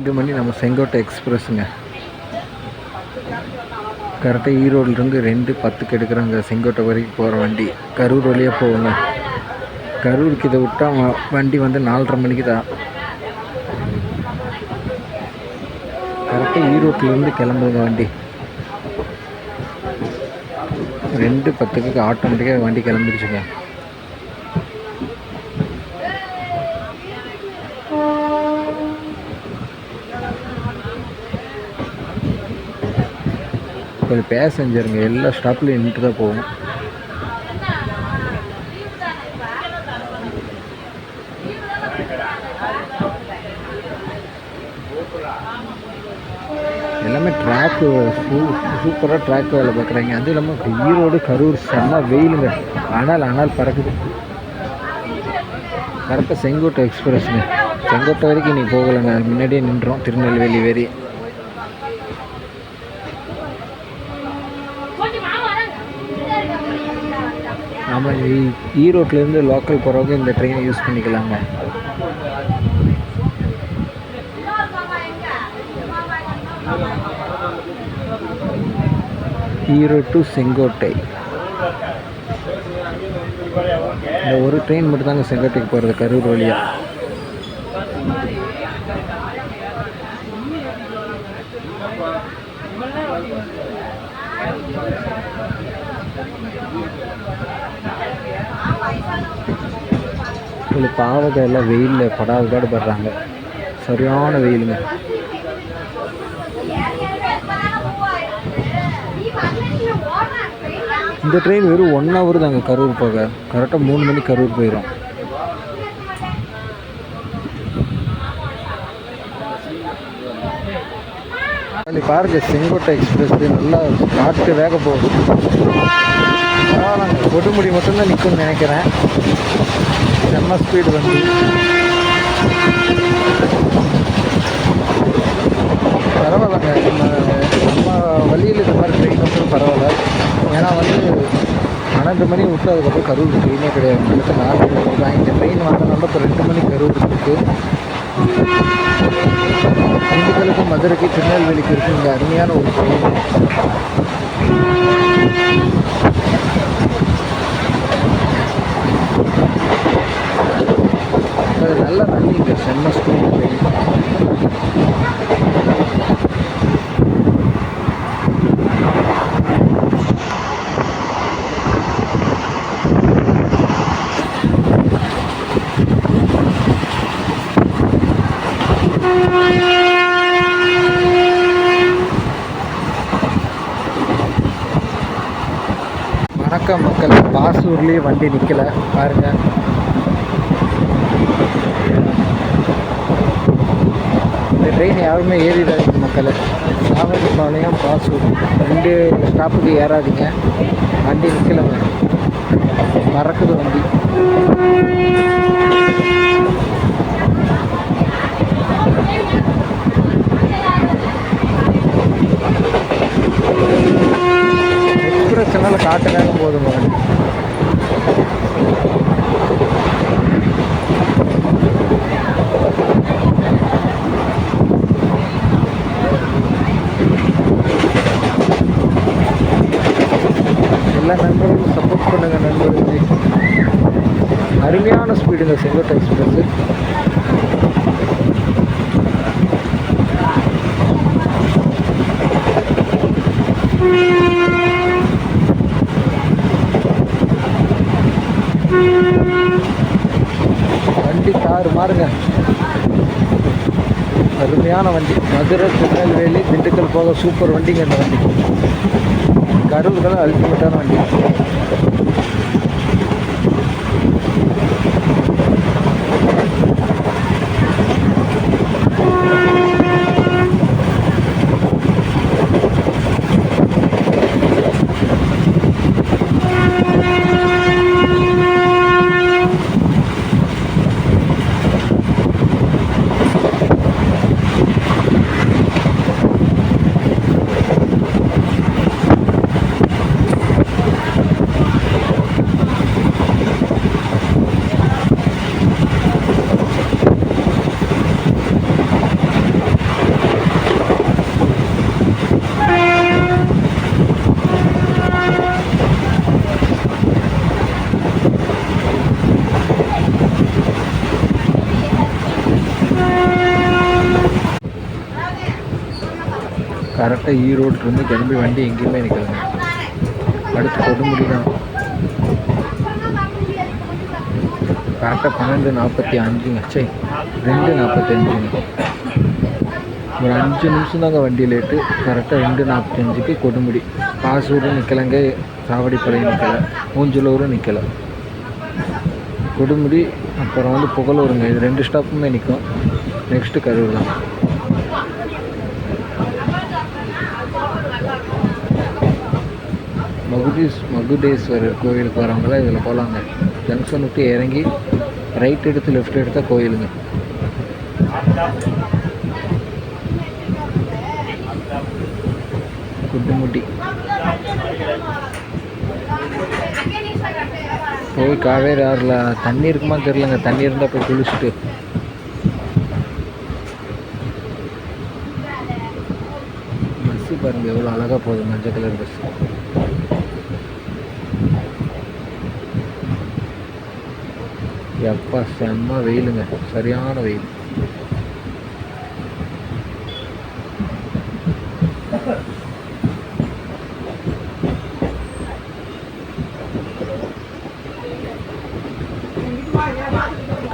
ரெண்டு மணி நம்ம செங்கோட்டை எக்ஸ்பிரஸுங்க கரெக்டாக ஈரோடுலேருந்து ரெண்டு பத்துக்கு எடுக்கிறாங்க செங்கோட்டை வரைக்கும் போகிற வண்டி. கரூர் வழியாக போகுங்க கரூருக்கு இதை விட்டால் வ- வண்டி வந்து நாலரை மணிக்கு தான். கரெக்டாக ஈரோட்டிலேருந்து கிளம்புங்க வண்டி. ரெண்டு பத்துக்கு ஆட்டோமேட்டிக்காக வண்டி கிளம்பிடுச்சுங்க. கொஞ்சம் பேசஞ்சருங்க எல்லா ஸ்டாப்லேயும் நின்றுட்டு தான் போகும் எல்லாமே ட்ராக்கு சூ சூப்பராக ட்ராக் வேலை பார்க்குறாங்க. அதுவும் இல்லாமல் ஈரோடு கரூர் செம்ம வெயிலுங்க. ஆனால் ஆனால் பறக்குது. கரெக்டாக செங்கோட்டை எக்ஸ்பிரஸ்ங்க செங்கோட்டை வரைக்கும் நீ போகலைங்க. முன்னாடியே நின்றோம். திருநெல்வேலி வரையும். நம்ம ஈரோட்லேருந்து லோக்கல் போகிறவங்க இந்த ட்ரெயினை யூஸ் பண்ணிக்கலாங்க. ஈரோடு டு செங்கோட்டை. இந்த ஒரு ட்ரெயின் மட்டும் தாங்க செங்கோட்டைக்கு போகிறது கரூர் வழியாக இதில் பாவகம் எல்லாம் வெயிலில் படாத படுறாங்க. சரியான வெயிலுங்க. இந்த ட்ரெயின் வெறும் ஒன் ஹவர் தாங்க கரூர் போக. கரெக்டாக மூணு மணிக்கு கரூர் போயிடும் பாருங்க செங்கோட்டை எக்ஸ்பிரஸ் நல்லா காட்டு வேக போகுது. பரவாயில்ல கொடுமுடி மட்டும்தான் நிற்கும்னு நினைக்கிறேன். செம்ம ஸ்பீடு வந்து பரவாயில்லங்க. நம்ம நம்ம வழியில் இந்த மாதிரி ட்ரெயின் வந்து பரவாயில்ல. ஏன்னா வந்து பன்னெண்டு மணி விட்டு அதுக்கப்புறம் கரூர் ட்ரெயினே கிடையாது. அடுத்து நாலு மணி தான் இந்த ட்ரெயின் வந்தனால இப்போ ரெண்டு மணி கரூர் இருக்குது திண்டுக்கலுக்கும் மதுரைக்கு திருநெல்வேலிக்கு இருக்குது இங்கே அருமையான ஒரு ட்ரெயின் நல்ல ரன்னிங்க செம்ம ஸ்கூல் வணக்கம் மக்கள் பாசூர்லேயே வண்டி நிற்கல பாருங்க. இந்த ட்ரெயின் யாருமே ஏறிடாதீங்க மக்கள். சாவடிப்பாளையம் பாசூர். ரெண்டு ஸ்டாப்புக்கு ஏறாதீங்க. வண்டி நிற்கலைங்க மறக்குது வண்டி. எக்ஸ்பிரஸ்னால காட்டு நேரம் போதுங்க வண்டி எல்லா நண்பர்களும் சப்போர்ட் பண்ணுங்க நண்பர்களே. அருமையான ஸ்பீடுங்க செங்கோட்டை எக்ஸ்பிரஸ் வண்டி தாறு மாறுங்க. அருமையான வண்டி. மதுரை திருநெல்வேலி திண்டுக்கல் போக சூப்பர் வண்டிங்க இந்த வண்டி. கரூர்லாம் அல்டிமேட்டான வண்டி கரெக்டாக ஈரோட்லேருந்து கிளம்பி வண்டி எங்கேயுமே நிற்கலங்க அடுத்து கொடுமுடி தான் கரெக்டாக பன்னெண்டு நாற்பத்தி அஞ்சுங்க சரி ரெண்டு நாற்பத்தி அஞ்சுங்க ஒரு அஞ்சு நிமிஷம் தாங்க வண்டி லேட்டு கரெக்டாக ரெண்டு நாற்பத்தஞ்சுக்கு கொடுமுடி. பாசூரும் நிற்கலைங்க சாவடிப்படையும் நிற்கலை மூஞ்சலூரும் நிற்கலை கொடுமுடி அப்புறம் வந்து புகழூருங்க. இது ரெண்டு ஸ்டாப்புமே நிற்கும் நெக்ஸ்ட்டு கரூர் தான். மகுடீஸ் மகுடேஸ்வரர் கோயிலுக்கு வரவங்களாம் இதில் போகலாங்க. ஜங்ஷன் விட்டு இறங்கி ரைட் எடுத்து லெஃப்ட் எடுத்தால் கோயிலுங்க. குட்டுமுட்டி போய் காவேரி ஆறில் தண்ணி இருக்குமான்னு தெரிலங்க தண்ணி இருந்தால் போய் குளிச்சுட்டு. பஸ்ஸு பாருங்கள் எவ்வளோ அழகாக போகுது மஞ்சள் கலர் பஸ் எப்போ செம்ம வெயிலுங்க. சரியான வெயில்.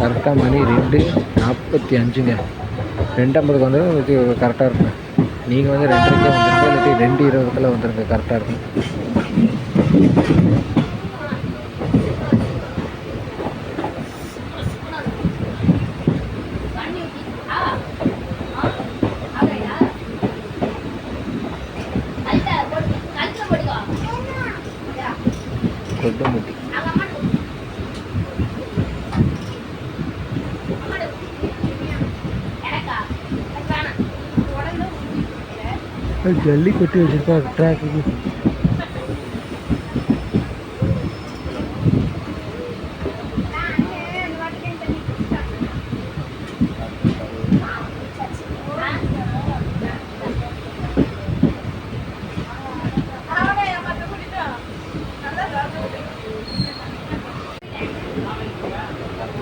கரெக்டாக மணி ரெண்டு நாற்பத்தி அஞ்சுங்க. ரெண்டு ஐம்பதுக்கு உங்களுக்கு கரெக்டாக இருக்குங்க நீங்கள் வந்து ரெண்டரைக்கே வந்துருங்க இல்லாட்டி ரெண்டு இருபதுக்குள்ளே வந்துருங்க கரெக்டாக இருக்கும் கொட்டுமுட்டி ஜல்லி கொட்டி வச்சுருக்காரு ட்ராக்குக்கு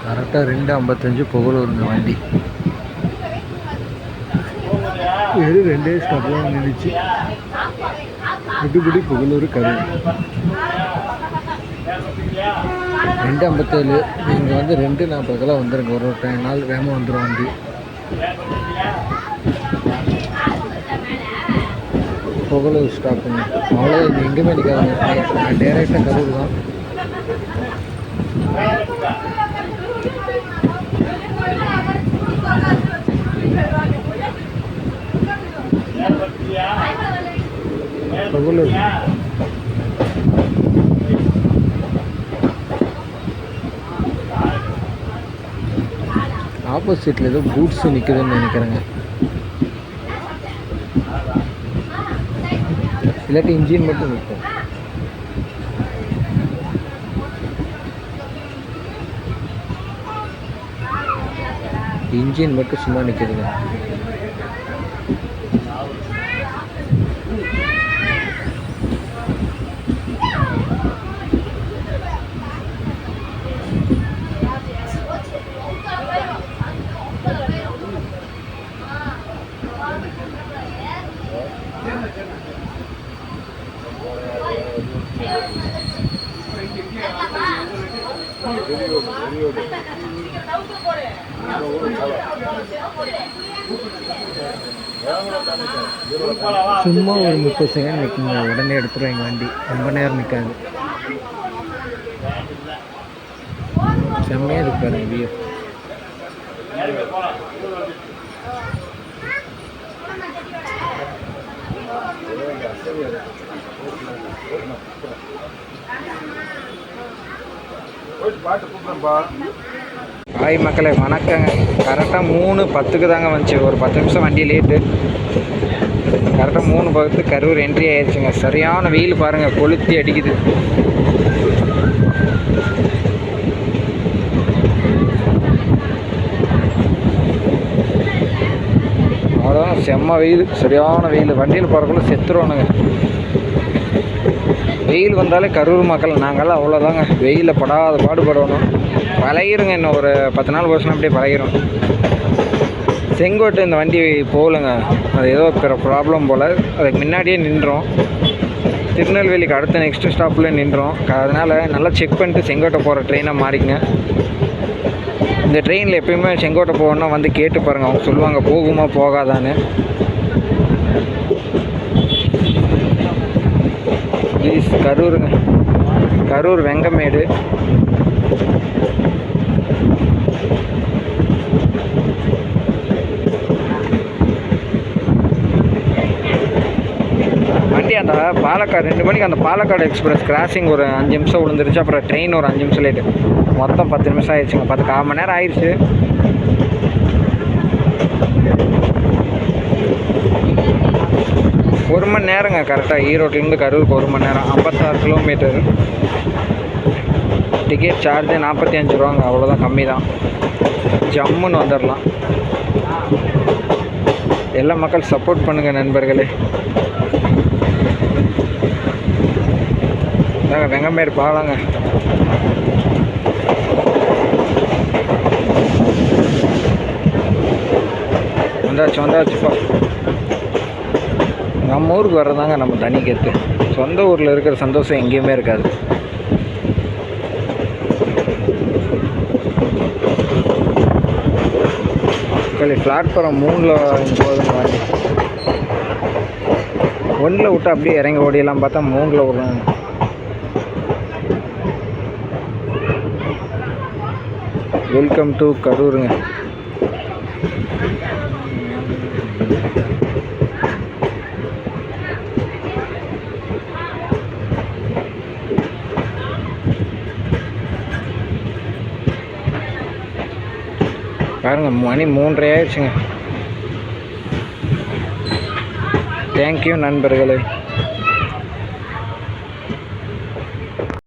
கரெக்டாக ரெண்டு ஐம்பத்தஞ்சு புகழூருங்க வண்டி. வெறும் ரெண்டே ஸ்டாப்லாம் நின்றுச்சு புதுக்குடி புகழூர் கரூர் ரெண்டு ஐம்பத்தேழு நீங்கள் வந்து ரெண்டு நாற்பதுக்கெல்லாம் வந்துருங்க ஒரு ஒரு டைம் நாள் வேகமாக வந்துடும் வண்டி புகழூர் ஸ்டாப்புங்க அவ்வளோ எங்கேயுமே நிற்காதுங்க டேரெக்டாக கரூர் தான் புகழூர் ஆப்போசிட்டில் ஏதோ பூட்ஸ் நிற்குதுன்னு நினைக்கிறேங்க. இல்லாட்டி இன்ஜின் மட்டும் நிற்கும் இன்ஜின் மட்டும் சும்மா நிற்குதுங்க சும்மா ஒரு முப்பது செகண்ட் நிற்குங்க உடனே எடுத்துருவாங்க வண்டி. ரொம்ப நேரம் நிற்காது செம்மையாக இருக்கு பாருங்க வியூ ஹாய் மக்களே வணக்கங்க. கரெக்டாக மூணு பத்துக்கு தாங்க வந்துச்சு. ஒரு பத்து நிமிஷம் வண்டி லேட்டு கரெக்டாக மூணு பத்து கரூர் என்ட்ரி ஆயிடுச்சுங்க சரியான வெயில் பாருங்கள் கொளுத்தி அடிக்குது. அவ்வளோதான் செம்ம வெயில். சரியான வெயில். வண்டியில் போகிறக்குள்ள செத்துருவானுங்க. வெயில் வந்தாலே கரூர் மக்கள் நாங்கள்லாம் அவ்வளோதாங்க வெயிலில் படாத பாடுபடணும். பழகிருங்க இன்னும் ஒரு பத்து நாள் வருஷம் அப்படியே பழகிரும். செங்கோட்டை இந்த வண்டி போகலங்க. அது ஏதோ பிற ப்ராப்ளம் போல். அதுக்கு முன்னாடியே நின்றோம். திருநெல்வேலிக்கு அடுத்த நெக்ஸ்ட் ஸ்டாப்பில் நின்றோம். அதனால் நல்லா செக் பண்ணிட்டு செங்கோட்டை போகிற ட்ரெயினை மாறிக்கங்க. இந்த ட்ரெயினில் எப்பயுமே செங்கோட்டை போகணுன்னா வந்து கேட்டு பாருங்கள் அவங்க சொல்லுவாங்க போகுமா போகாதான்னு. ப்ளீஸ் கரூருங்க கரூர் வெங்கமேடு வண்டி அந்த பாலக்காடு ரெண்டு மணிக்கு அந்த பாலக்காடு எக்ஸ்பிரஸ் கிராசிங் ஒரு அஞ்சு நிமிஷம் விழுந்துருச்சு அப்புறம் ட்ரெயின் ஒரு அஞ்சு நிமிஷம் லேட்டு மொத்தம் பத்து நிமிஷம் ஆயிடுச்சுங்க. பத்து கால் மணி நேரம் ஆயிடுச்சு. ஒரு மணி நேரங்க கரெக்டாக ஈரோட்லேருந்து கரூருக்கு ஒரு மணி நேரம். ஐம்பத்தாறு கிலோமீட்டர் டிக்கெட் சார்ஜே நாற்பத்தி அஞ்சு ரூபாங்க. அவ்வளோதான் கம்மி தான் ஜம்முன்னு வந்துடலாம் எல்லா மக்கள் சப்போர்ட் பண்ணுங்கள் நண்பர்களே. நாங்கள் வெங்கமேடு பாலாங்க வந்தாச்சு வந்தாச்சுப்பா. நம்ம ஊருக்கு வர்றதாங்க நம்ம தனி கெத்து. சொந்த ஊரில் இருக்கிற சந்தோஷம் எங்கேயுமே இருக்காது. மக்களே பிளாட்ஃபாரம் மூணில் போதுங்க ஒன்றில் விட்டு அப்படியே இறங்கி ஓடியெல்லாம் பார்த்தா மூணில் விடுறாங்க வெல்கம் டு கரூருங்க. பாருங்க மணி மூன்றரை ஆயிடுச்சுங்க. தேங்க்யூ நண்பர்களே.